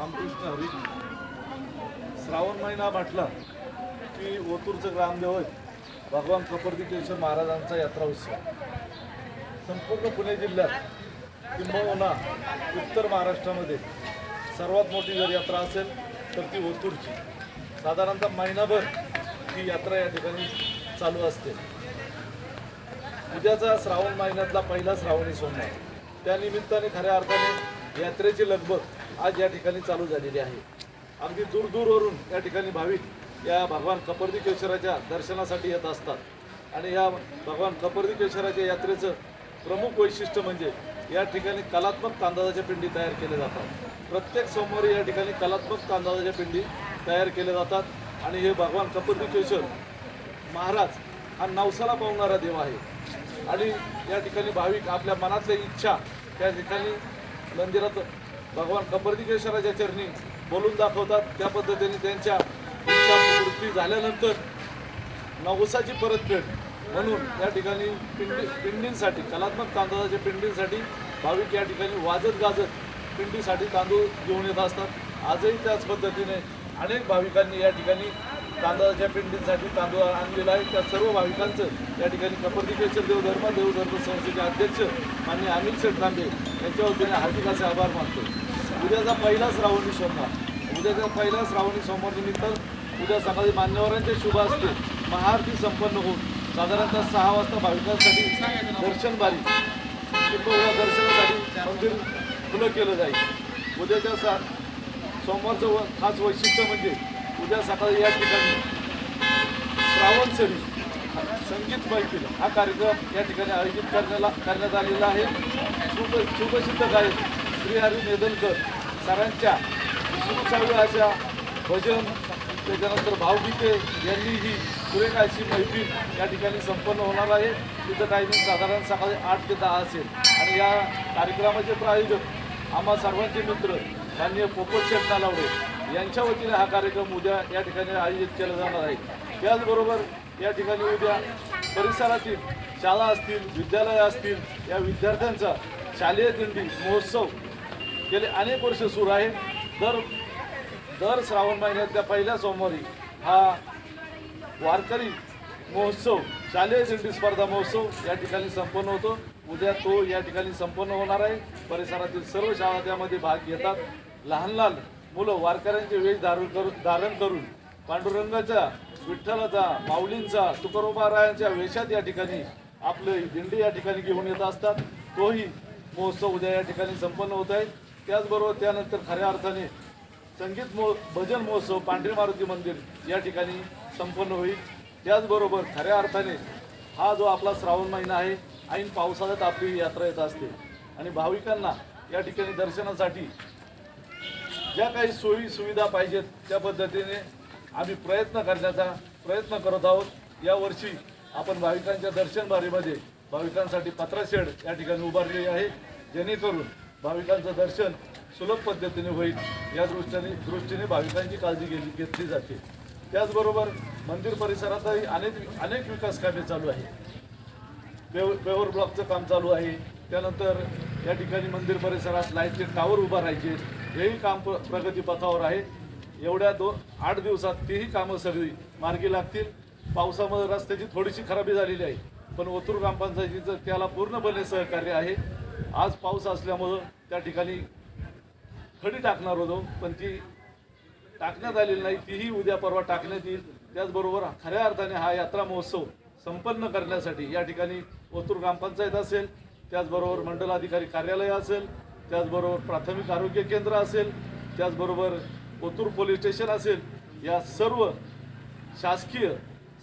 रामकृष्ण हरी. श्रावण महिना म्हटला की ओतूरचं ग्रामदेव भगवान कपर्दिकेश्वर महाराजांचा यात्रा उत्सव. संपूर्ण पुणे जिल्ह्यात किंबहुना उत्तर महाराष्ट्रामध्ये सर्वात मोठी जर यात्रा असेल तर ती ओतूरची. साधारणतः महिनाभर ही यात्रा या ठिकाणी चालू असते. उद्याचा श्रावण महिन्यातला पहिला श्रावणी सोमवार. त्या निमित्ताने खऱ्या अर्थाने यात्रेची लगबग आज या ठिकाणी चालू झालेली आहे. अगदी दूरदूरवरून या ठिकाणी भाविक या भगवान कपर्दिकेश्वराच्या दर्शनासाठी येत असतात. आणि या भगवान कपर्दिकेश्वराच्या यात्रेचं प्रमुख वैशिष्ट्य म्हणजे या ठिकाणी कलात्मक तांदळाच्या पिंडी तयार केल्या जातात. प्रत्येक सोमवारी या ठिकाणी कलात्मक तांदळाच्या पिंडी तयार केल्या जातात. आणि हे भगवान कपर्दिकेश्वर महाराज हा नवसाला पावणारा देव आहे. आणि या ठिकाणी भाविक आपल्या मनातल्या इच्छा त्या ठिकाणी मंदिरात भगवान कपर्दिकेश्वराच्या चरणी बोलून दाखवतात. त्या पद्धतीने त्यांच्या इच्छा वृत्ती झाल्यानंतर नवसाची परतफेड म्हणून या ठिकाणी पिंडी पिंडींसाठी कलात्मक तांदळाच्या पिंडींसाठी भाविक या ठिकाणी वाजत गाजत पिंडीसाठी तांदूळ घेऊन येत असतात. आजही त्याच पद्धतीने अनेक भाविकांनी या ठिकाणी तांदळाच्या पिंडींसाठी तांदूळ आणलेला आहे. त्या सर्व भाविकांचं या ठिकाणी कपर्दिकेश्वर देवधर्म देवधर्म संस्थेचे अध्यक्ष मान्य अनिल शेठ यांच्या वतीने हार्दिक असे आभार मानतो. उद्याचा पहिला श्रावणी सोमवार. उद्याचा पहिला श्रावणी सोमवार निमित्त उद्या सकाळी मान्यवरांचे शुभ असते महाआरती संपन्न होऊन साधारणतः सहा वाजता भाविकांसाठी दर्शन बारी किंवा दर्शनासाठी मंदिर खुलं केलं जाईल. उद्याच्या सा सोमवारचं व खास वैशिष्ट्य म्हणजे उद्या सकाळी या ठिकाणी श्रावण सरी संगीत मैफिल हा कार्यक्रम या ठिकाणी आयोजित करण्याला करण्यात आलेला आहे. सुप सुप्रसिद्ध गायक श्री हरी नेदलकर सरांच्या. सुसाव्य अशा भजन त्याच्यानंतर भावगीते यांनी ही सुरेख अशी मैफिल या ठिकाणी संपन्न होणार आहे. तिथं टायमिंग साधारण सकाळी आठ ते दहा असेल. आणि या कार्यक्रमाचे प्रायोजक आम्हा सर्वांचे मित्र माननीय पोपट शेठ नालावडे यांच्या वतीने हा कार्यक्रम उद्या या ठिकाणी आयोजित केला जाणार आहे. त्याचबरोबर या ठिकाणी उद्या परिसरातील शाळा असतील विद्यालय असतील या विद्यार्थ्यांचा शालेय दिंडी महोत्सव गेले अनेक वर्ष सुरू आहे. दर दर श्रावण महिन्यातल्या पहिल्या सोमवारी हा वारकरी महोत्सव शालेय दिंडी स्पर्धा महोत्सव या ठिकाणी संपन्न होतो. उद्या तो या ठिकाणी संपन्न होणार आहे. परिसरातील सर्व शाळा त्यामध्ये भाग घेतात. लहान लहान मुलं वारकऱ्यांचे वेश धारण करून धारण करून पांडुरंगाच्या विठ्ठलाचा माऊलींचा तुकारोबारायांच्या वेशात या ठिकाणी आपले दिंडी या ठिकाणी घेऊन येत असतात. तोही महोत्सव उद्या या ठिकाणी संपन्न होत आहे. त्याचबरोबर त्यानंतर खऱ्या अर्थाने संगीत मो भजन महोत्सव पांढरी मारुती मंदिर या ठिकाणी संपन्न होईल. त्याचबरोबर खऱ्या अर्थाने हा जो आपला श्रावण महिना आहे ऐन पावसाळ्यात आपली यात्रा येत असते. आणि भाविकांना या ठिकाणी दर्शनासाठी ज्या काही सोयी सुविधा पाहिजेत त्या पद्धतीने आम्ही प्रयत्न करण्याचा प्रयत्न करत आहोत. यावर्षी आपण भाविकांच्या दर्शनबारीमध्ये भाविकांसाठी पत्राशेड या ठिकाणी उभारलेली आहे. जेणेकरून भाविकांचं दर्शन सुलभ पद्धतीने होईल. या दृष्टीने दृष्टीने भाविकांची काळजी घेतली घेतली जाते. त्याचबरोबर मंदिर परिसरातही अनेक अनेक विकास कामे चालू आहे पेव पेवर ब्लॉकचं काम चालू आहे. त्यानंतर या ठिकाणी मंदिर परिसरात लाईटचे टावर उभा राहायचे. हेही काम प्र प्रगतीपथावर आहे. एवढ्या दोन आठ दिवसात तीही कामं सगळी मार्गी लागतील. पावसामुळे रस्त्याची थोडीशी खराबी झालेली आहे. पण ओतूर ग्रामपंचायतीचं त्याला पूर्णपणे सहकार्य आहे. आज पाऊस असल्यामुळं त्या ठिकाणी खडी टाकणार होतो पण ती टाकण्यात आलेली नाही. तीही उद्या परवा टाकण्यात येईल. त्याचबरोबर खऱ्या अर्थाने हा यात्रा महोत्सव संपन्न करण्यासाठी या ठिकाणी ओतूर ग्रामपंचायत असेल त्याचबरोबर मंडलाधिकारी कार्यालय असेल त्याचबरोबर प्राथमिक आरोग्य केंद्र असेल त्याचबरोबर ओतूर पोलीस स्टेशन असेल या सर्व शासकीय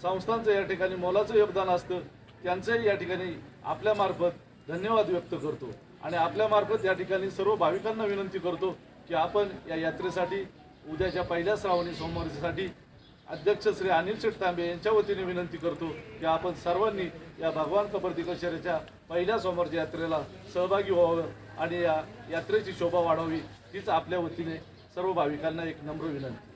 संस्थांचं या ठिकाणी मोलाचं योगदान असतं. त्यांचंही या ठिकाणी आपल्यामार्फत धन्यवाद व्यक्त करतो. आणि आपल्यामार्फत या ठिकाणी सर्व भाविकांना विनंती करतो की आपण या यात्रेसाठी उद्याच्या पहिल्या श्रावणी सोमवारीसाठी अध्यक्ष श्री अनिल शेटतांबे यांच्या वतीने विनंती करतो की आपण सर्वांनी या भगवान कपर्दिकेश्वराच्या पहिल्या सोमवारच्या यात्रेला सहभागी व्हावं आणि या यात्रेची शोभा वाढावी हीच आपल्या वतीने सर्व भाविकांना एक नम्र विनंती.